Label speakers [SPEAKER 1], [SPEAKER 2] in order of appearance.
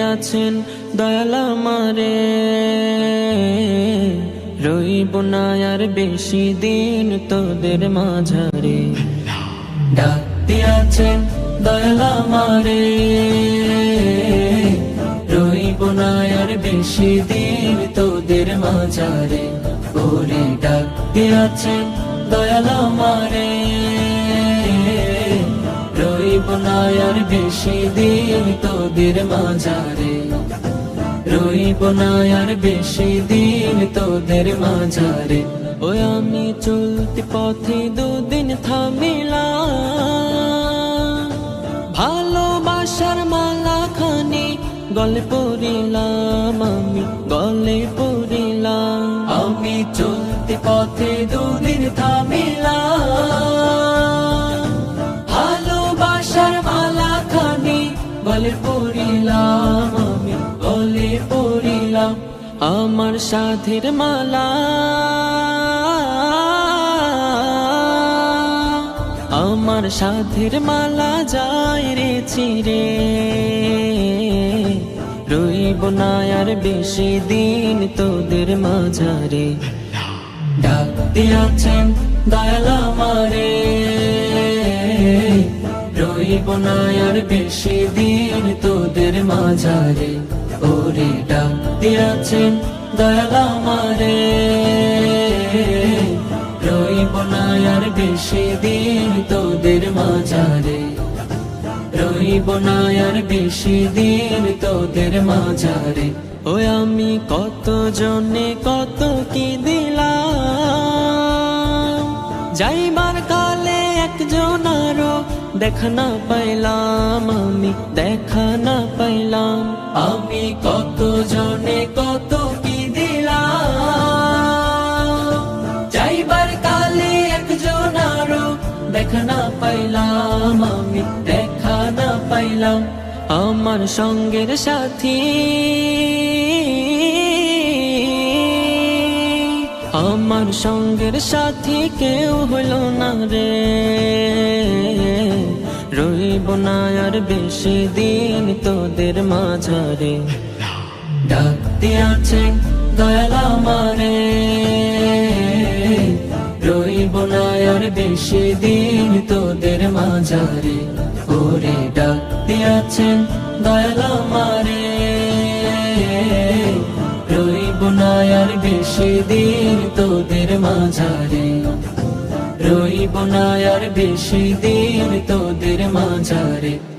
[SPEAKER 1] আছেন দয়াল আমারে। রইব না আর বেশি দিন তোদের মাঝারে। ডাকতে আছেন দয়াল আমারে। রইব না আর বেশি দিন তোদের মাঝারে। ওরে ডাকতে আছেন দয়াল আমারে। রইব না আর বেশি দিন তোদের মাঝারে। রইব না আর বেশি দিন তোদের মাঝারে। ও আমি চলতি পথে দুদিন থামিলাম। ভালোবাসার মালা খানি গলে পড়িলাম আমি, গলে পড়িলাম। আমি চলতি পথে দুদিন থামিলাম। পড়িলাম আমি পড়িলাম আমার সাধের মালা। আমার সাধের মালা যায় রে চিরে, রইব না আর বেশি দিন তোদের মাঝারে। ডাকতে আছেন দয়াল আমারে, রইব না আর বেশি দিন তোদের মাঝারে ওরে ডাকতে আছেন দয়াল আমারে। রইব না বেশি দিন তোদের মাঝারে। রইব না বেশি দিন তোদের মাঝারে। ওই আমি কত জনে কত কি দিলাম? যাইবার কালে একজন আরও দেখা না পাইলাম আমি, দেখা না পাইলাম। আমি কত জনে কত কি দিলাম? যাইবার কালে একজন আরও দেখা না পাইলাম আমি, দেখা না পাইলাম। আমার সঙ্গের সাথী আমার সঙ্গের সাথী কেউ হইল না রে। রইব না আর বেশি দিন তোদের মাঝারে। ডাকতে আছে দয়াল আমারে। রইব না আর বেশি দিন তোদের মাঝারে। ওরে ডাকতে আছেন দয়াল আমারে। না আর বেশি দিন তোদের মাঝারে। রইব না আর বেশি দিন তোদের মাঝারে।